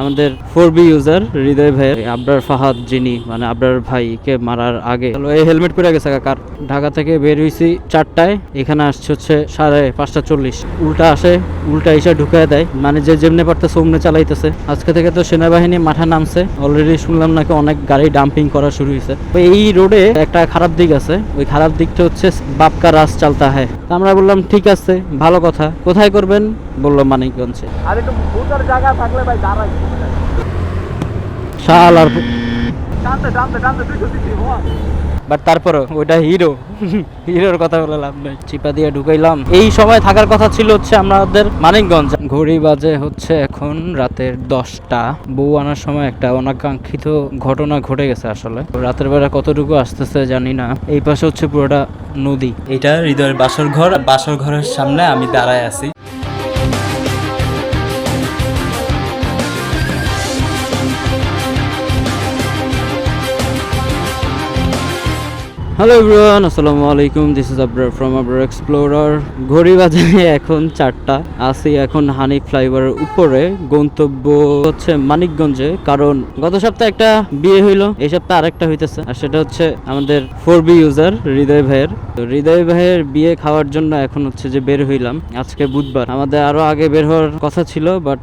আমাদের four B user হৃদয় ভাইয়ের আবরার ফাহাদ যিনি মানে আবরার ভাইকে মারার আগে। এই হেলমেট পরে গেছে কাকার ঢাকা থেকে বের হয়েছি চারটায়, এখানে আসছে হচ্ছে সাড়ে পাঁচটা চল্লিশ। উল্টা আসে, উল্টা এসে ঢুকায় দেয়। মানে যে যেমনি পারতেছে অমনে চালাইতেছে। আজকে থেকে তো সেনাবাহিনী মাঠে নামছে। অলরেডি শুনলাম নাকি অনেক গাড়ি ডাম্পিং করা শুরু হয়েছে এই রোডে একটা খারাপ দিক আছে। ওই খারাপ দিকটা হচ্ছে বাপকা রাস চালতা তো আমরা বললাম, ঠিক আছে, ভালো কথা। কোথায় করবেন? বলল মানিকগঞ্জে। আর একটু জায়গা থাকলে ভাই দাঁড়াই। শাল আর বাট তারপরও ওইটা হিরো। হিরোর কথা বলে লাভ নেই। চিপা দিয়ে ঢুকাইলাম। এই সময় থাকার কথা ছিল হচ্ছে আমাদের মানিকগঞ্জ। ঘড়ি বাজে হচ্ছে এখন রাতের দশটা। বউ আনার সময় একটা অনাকাঙ্ক্ষিত ঘটনা ঘটে গেছে আসলে। রাতের বেলা কতটুকু আসতেছে জানি না। এই পাশে হচ্ছে পুরোটা নদী। এটা হৃদয়ের বাসর ঘর। বাসর ঘরের সামনে আমি দাঁড়ায় আছি। হ্যালো এভরিওয়ান আসসালামু আলাইকুম। This is Abrar from Abrar explorer ঘড়ি বাজে এখন চারটা। আছি এখন হানি ফ্লাইওভারের উপরে। গন্তব্য হচ্ছে মানিকগঞ্জে। কারণ গত সপ্তাহে একটা বিয়ে হইল, এই সপ্তাহে আরেকটা হইতেছে। আর সেটা হচ্ছে আমাদের ফোর বি ইউজার হৃদয় ভাইয়ের। তো হৃদয় ভাইয়ের বিয়ে খাওয়ার জন্য এখন হচ্ছে যে বের হইলাম। আজকে বুধবার। আমাদের আরও আগে বের হওয়ার কথা ছিল বাট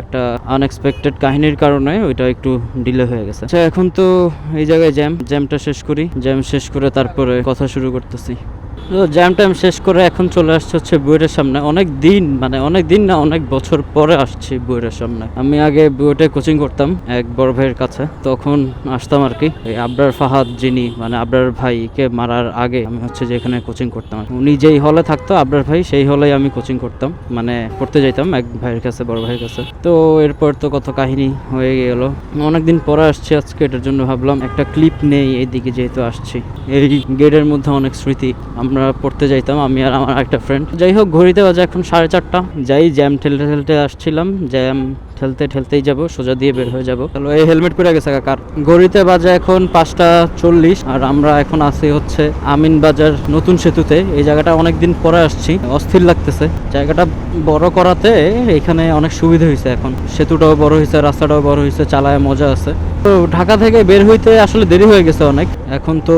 একটা আনএক্সপেক্টেড কাহিনীর কারণে ওইটা একটু ডিলে হয়ে গেছে। আচ্ছা এখন তো এই জায়গায় জ্যাম জ্যামটা শেষ করি। জ্যাম শেষ করে তারপরে কথা শুরু করতেছি। জ্যাম ট্যাম শেষ করে এখন চলে আসছে হচ্ছে বুয়েটের সামনে। অনেক দিন মানে অনেক দিন না, অনেক বছর পরে আসছি বুয়েটের সামনে। আমি আগে বুয়েটে কোচিং করতাম এক বড় ভাইয়ের কাছে। তখন আসতাম আর কি। আবরার ফাহাদ যিনি মানে আবরার ভাইকে মারার আগে আমি হচ্ছে যে এখানে কোচিং করতাম উনি যেই হলে থাকতো, আবরার ভাই, সেই হলেই আমি কোচিং করতাম। মানে পড়তে যাইতাম এক ভাইয়ের কাছে, বড় ভাইয়ের কাছে। তো এরপর তো কত কাহিনী হয়ে গেল। অনেকদিন পরে আসছি আজকে, এটার জন্য ভাবলাম, একটা ক্লিপ নেই এইদিকে যেহেতু আসছি। এই গেটের মধ্যে অনেক স্মৃতি। আমরা পড়তে যাইতাম, আমি আর আমার একটা ফ্রেন্ড যাই হোক, ঘড়িতে বাজে এখন সাড়ে চারটা। যাই জ্যাম ঠেলতে ঠেলতে আসছিলাম। জ্যাম ঠেলতে ঠেলতেই যাব, সোজা দিয়ে বের হয়ে যাব। চলো এই হেলমেট পরে গেছে কাকার ঘড়িতে বাজে এখন পাঁচটা চল্লিশ, আর আমরা এখন আছি হচ্ছে আমিন বাজার নতুন সেতুতে। এই জায়গাটা অনেক দিন পরে আসছি, অস্থির লাগতেছে। জায়গাটা বড় করাতে এখানে অনেক সুবিধা হয়েছে এখন। সেতুটাও বড় হয়েছে রাস্তাটাও বড় হয়েছে চালায় মজা আছে। তো ঢাকা থেকে বের হইতে আসলে দেরি হয়ে গেছে অনেক। এখন তো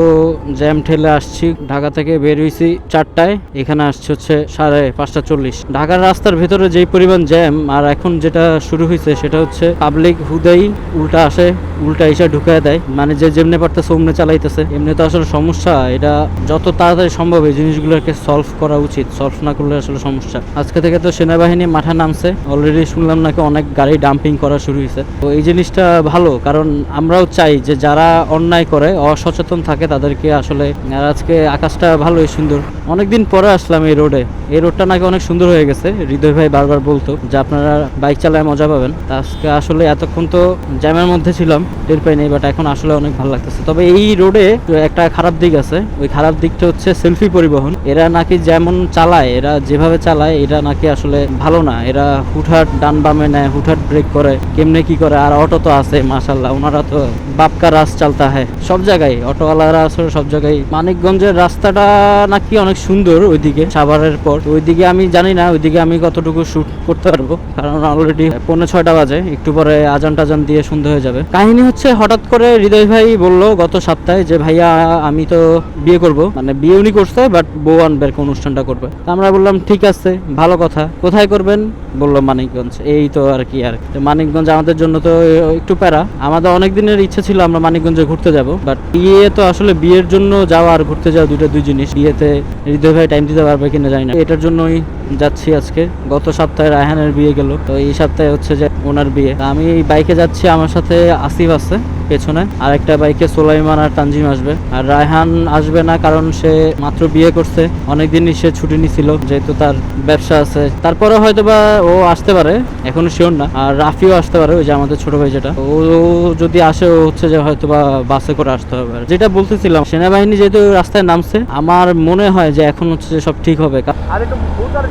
জ্যাম ঠেলে আসছি, ঢাকা থেকে বের হয়েছি চারটায়। এখানে আসছে হচ্ছে সাড়ে পাঁচটা চল্লিশ। ঢাকার রাস্তার ভেতরে যেই পরিমাণ জ্যাম, আর এখন যেটা শুরু হয়েছে সেটা হচ্ছে পাবলিক হুদাই উল্টা আসে, উল্টা এসে ঢুকায় দেয়। মানে যে যেমনি পারতেছে অমনে চালাইতেছে। এমনি তো আসলে সমস্যা, এটা যত তাড়াতাড়ি সম্ভব এই জিনিসগুলোকে সলভ করা উচিত। সলভ না করলে আসলে সমস্যা। আজকে থেকে তো সেনাবাহিনী মাঠে নামছে। অলরেডি শুনলাম নাকি অনেক গাড়ি ডাম্পিং করা শুরু হয়েছে তো এই জিনিসটা ভালো, কারণ আমরাও চাই যে যারা অন্যায় করে, অসচেতন থাকে, তাদেরকে আসলে, আর আজকে আকাশটা ভালোই সুন্দর। অনেকদিন পরে আসলাম এই রোডে এই রোডটা নাকি অনেক সুন্দর হয়ে গেছে, হৃদয় ভাই বারবার বলতো যে আপনারা বাইক চালায় মজা পাবেন। তা আজকে আসলে এতক্ষণ তো জ্যামের মধ্যে ছিলাম, টের পাই নাই বাট এখন আসলে অনেক ভালো লাগতেছে। তবে এই রোডে একটা খারাপ দিক আছে, ওই খারাপ দিকটা হচ্ছে সেলফি পরিবহন। এরা নাকি যেমন চালায়, এরা যেভাবে চালায়, এটা নাকি আসলে ভালো না। এরা হুটহাট ডান বামে নেয়, হুটহাট ব্রেক করে, কেমনে কি করে, আর অটো তো আছে মাশাল্লাহ ওনারা তো বাপকা রাস চালতা হয় সব জায়গায়, অটোওয়ালারা আসলে সব জায়গায়। মানিকগঞ্জের রাস্তাটা নাকি অনেক সুন্দর ওইদিকে, সাভারের পর। ওইদিকে আমি জানি না, ওইদিকে আমি কতটুকু শুট করতে পারব, কারণ অলরেডি পৌনে ছয়টা বাজে। একটু পরে আজান টাজান দিয়ে সন্ধ্যা হয়ে যাবে। কাহিনী হচ্ছে, হঠাৎ করে হৃদয় ভাই বলল গত সপ্তাহে যে, ভাইয়া, আমি তো বিয়ে করব। মানে বিয়ে উনি করছে বাট বউ আনবে অনুষ্ঠানটা করবে। আমরা বললাম, ঠিক আছে, ভালো কথা। কোথায় করবেন? বলল মানিকগঞ্জ। এই তো আর কি আর। মানিকগঞ্জ আমাদের জন্য তো একটু প্যারা। আমাদের অনেক দিনের ইচ্ছা ছিল আমরা মানিকগঞ্জে ঘুরতে যাব বাট বিয়ে তো আসলে বিয়ের জন্য যাওয়া আর ঘুরতে যাওয়া দুটো দুই জিনিস। বিয়েতে হৃদয় ভাই টাইম দিতে পারবে কিনা জানি না। এটার জন্যই যাচ্ছি আজকে। গত সপ্তাহে রায়হানের বিয়ে গেল। তো এই সপ্তাহে হচ্ছে যে ওনার বিয়ে। আমি বাইকে যাচ্ছি, আমার সাথে আসিফ আছে। পেছনে। আর একটা বাইকে সোলাইমান আর তানজিম আসবে। আর রায়হান আসবে না কারণ সে মাত্র বিয়ে করছে। অনেকদিনই সে ছুটি নিছিল যেহেতু তার ব্যবসা আছে। তারপরে হয়তো বা ও আসতে পারে এখনও শিওর না। আর রাফিও আসতে পারে ওই যে আমাদের ছোট ভাই যেটা। ও যদি আসে ও হচ্ছে যে হয়তো বা বাসে করে আসতে হবে। যেটা বলতেছিলাম সেনাবাহিনী যেহেতু রাস্তায় নামছে আমার মনে হয় যে এখন হচ্ছে যে সব ঠিক হবে। কা- আর একটু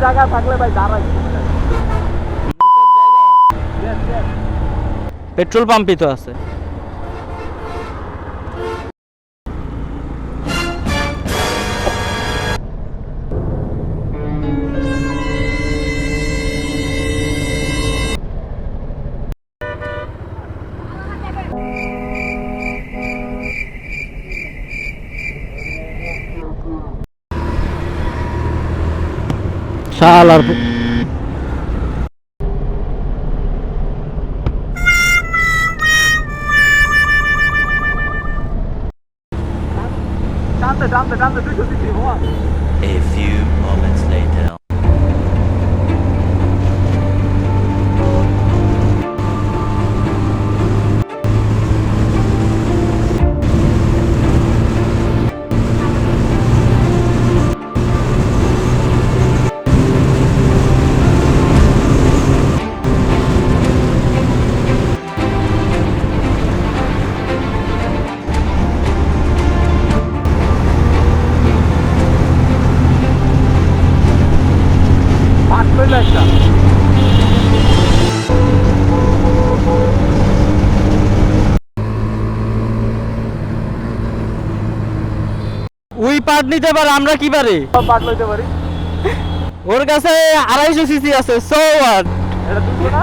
জায়গা থাকলে ভাই দাঁড়াই। পেট্রোল পাম্পই তো আছে। শাল পার্ট নিতে পারে আমরা কি পারি? পাট লইতে পারি। ওর কাছে আড়াইশো সিসি আছে সো ওয়াট এটা দুশো না?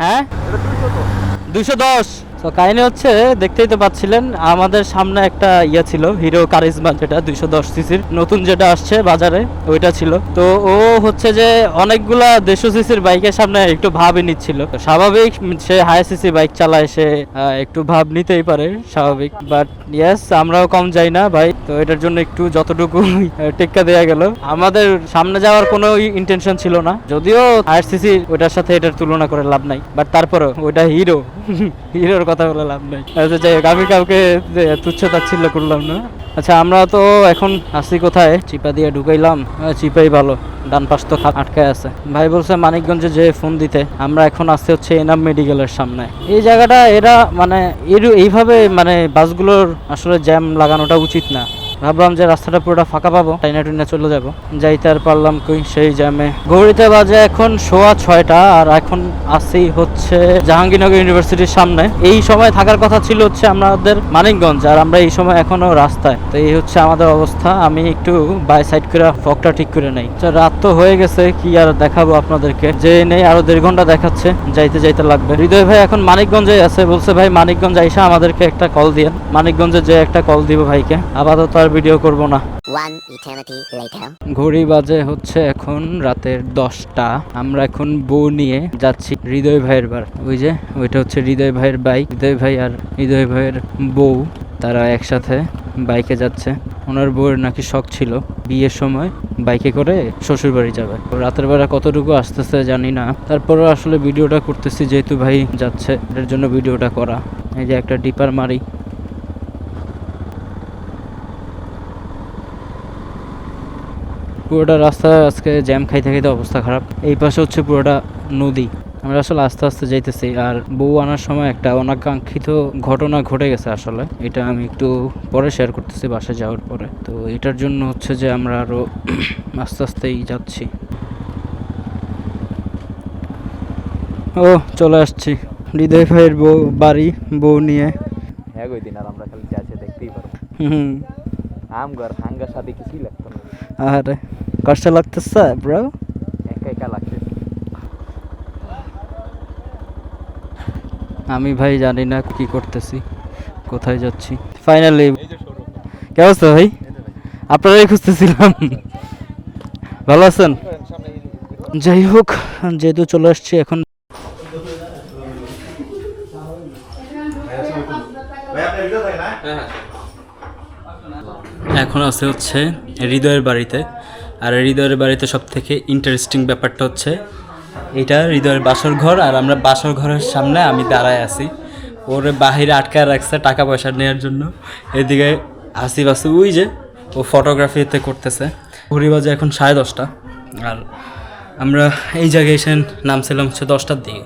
হ্যাঁ? এটা দুশো তো। দশ। তো কাহিনী হচ্ছে, দেখতেই তো পাচ্ছিলেন, আমাদের সামনে একটা ইয়ে ছিল হিরো কারিজমা যেটা, দুইশো দশ সিসির। নতুন যেটা আসছে বাজারে, ওইটা ছিল। তো ও হচ্ছে যে, অনেকগুলা দেড়শো সিসির বাইকের সামনে একটু ভাবই নিচ্ছিল। স্বাভাবিক, সে হাই সিসি বাইক চালায়, সে একটু ভাব নিতেই পারে, স্বাভাবিক। বাট ইয়েস আমরাও কম যাই না, ভাই। তো এটার জন্য একটু যতটুকু টেক্কা দেওয়া গেল। আমাদের সামনে যাওয়ার কোনো ইন্টেনশন ছিল না। যদিও হায়ার সিসি, ওইটার সাথে এটার তুলনা করে লাভ নাই। বাট তারপরেও, ওইটা হিরো হিরোর কথা বলে লাভ নেই। আচ্ছা যাই হোক, আমি কাউকে তুচ্ছ তাচ্ছিল্য করলাম না। আচ্ছা আমরা তো এখন আসি কোথায়? চিপা দিয়ে ঢুকাইলাম। চিপাই ভালো। ডান পাশ তো আটকায় আছে। ভাই বলছে, মানিকগঞ্জে যে ফোন দিতে, আমরা এখন আসতে হচ্ছে এনাম মেডিকেলের সামনে। এই জায়গাটা, এরা মানে এর- এইভাবে মানে বাসগুলোর আসলে জ্যাম লাগানোটা উচিত না। ভাবলাম যে রাস্তাটা পুরোটা ফাঁকা পাবো, টাইনা টুইনা চলে যাব। যাইতে আর পারলাম কই, সেই জ্যামে ঘড়িতে বাজে এখন সোয়া ছয়টা, আর এখন আসি হচ্ছে জাহাঙ্গীরনগর ইউনিভার্সিটির সামনে। এই সময় থাকার কথা ছিল হচ্ছে আমাদের মানিকগঞ্জ, আর আমরা এই সময় এখনও রাস্তায়। তো এই হচ্ছে আমাদের অবস্থা, আমি একটু বাই সাইড করে ফকটা ঠিক করে নেই। তো রাত তো হয়ে গেছে, কি আর দেখাবো আপনাদেরকে। যে নেই আরও দেড় ঘণ্টা দেখাচ্ছে, যাইতে যাইতে লাগবে। হৃদয় ভাই এখন মানিকগঞ্জে আছে, বলছে ভাই মানিকগঞ্জ আইসা আমাদেরকে একটা কল দিয়ে মানিকগঞ্জে যে একটা কল দিব ভাইকে। আপাতত আর ভিডিও করব না। ঘড়ি বাজে হচ্ছে এখন রাতের দশটা। আমরা এখন বউ নিয়ে যাচ্ছি হৃদয় ভাইয়ের বার। ওই যে ওইটা হচ্ছে হৃদয় ভাইয়ের বাইক হৃদয় ভাই আর হৃদয় ভাইয়ের বউ তারা একসাথে বাইকে যাচ্ছে। ওনার বউয়ের নাকি শখ ছিল বিয়ের সময় বাইকে করে শ্বশুর বাড়ি যাবে। রাতের বেলা কতটুকু আসতেছে জানি না। তারপরে আসলে ভিডিওটা করতেছি যেহেতু ভাই যাচ্ছে এর জন্য ভিডিওটা করা। এই যে একটা ডিপার মারি। পুরোটা রাস্তা আজকে জ্যাম খাইতে খাইতে অবস্থা খারাপ। এই পাশে হচ্ছে পুরোটা নদী। আমরা আসলে আস্তে আস্তে যাইতেছি আর বউ আনার সময় একটা অনাকাঙ্ক্ষিত ঘটনা ঘটে গেছে আসলে। এটা আমি একটু পরে শেয়ার করতেছি বাসায় যাওয়ার পরে। তো এটার জন্য হচ্ছে যে আমরা আরও আস্তে আস্তেই যাচ্ছি। ও চলে আসছি। হৃদয় ভাইয়ের বউ বাড়ি বউ নিয়ে। হ্যাঁ ওই দিন আর আমরা খালি দেখতেই পারব। হুম। আম ঘর হাঙ্গার সাথে কিছুই লাগতো না। আরে। কষ্ট লাগতেছে ব্রো একা একা লাগছে আমি ভাই জানি না কি করতেছি কোথায় যাচ্ছি। ফাইনালি কে অবস্থা ভাই? আপনারাই খুঁজতেছিলাম। ভালো আছেন? যাই হোক যেহেতু চলে আসছি এখন। এখন আছে হচ্ছে হৃদয়ের বাড়িতে। আর হৃদয়ের বাড়িতে সব থেকে ইন্টারেস্টিং ব্যাপারটা হচ্ছে, এটা হৃদয়ের বাসর ঘর আর আমরা বাসর ঘরের সামনে আমি দাঁড়ায় আছি। ওর বাহিরে আটকায় রাখছে টাকা পয়সা নেওয়ার জন্য। এদিকে আসিফ আছে, ওই যে ও ফটোগ্রাফিতে করতেছে। ঘড়ি বাজে এখন সাড়ে দশটা। আর আমরা এই জায়গায় এসে নামছিলাম হচ্ছে দশটার দিকে।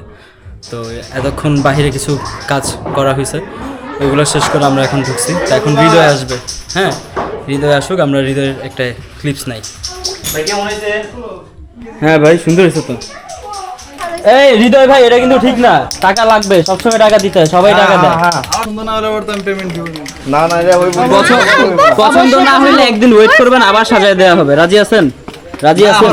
তো এতক্ষণ বাহিরে কিছু কাজ করা হয়েছে। ওইগুলো শেষ করে আমরা এখন ঢুকছি। তো এখন হৃদয় আসবে। হ্যাঁ হৃদয় আসুক, আমরা হৃদয়ের একটা ক্লিপস নাই। হ্যাঁ ভাই সুন্দর হয়েছে তো। এই হৃদয় ভাই এটা কিন্তু ঠিক না। টাকা লাগবে সবসময় টাকা দিতে হয় সবাই টাকা দেয়। পছন্দ- পছন্দ না হলে একদিন ওয়েট করবেন আবার সাজায় দেওয়া হবে। রাজি আছেন? রাজি আছেন?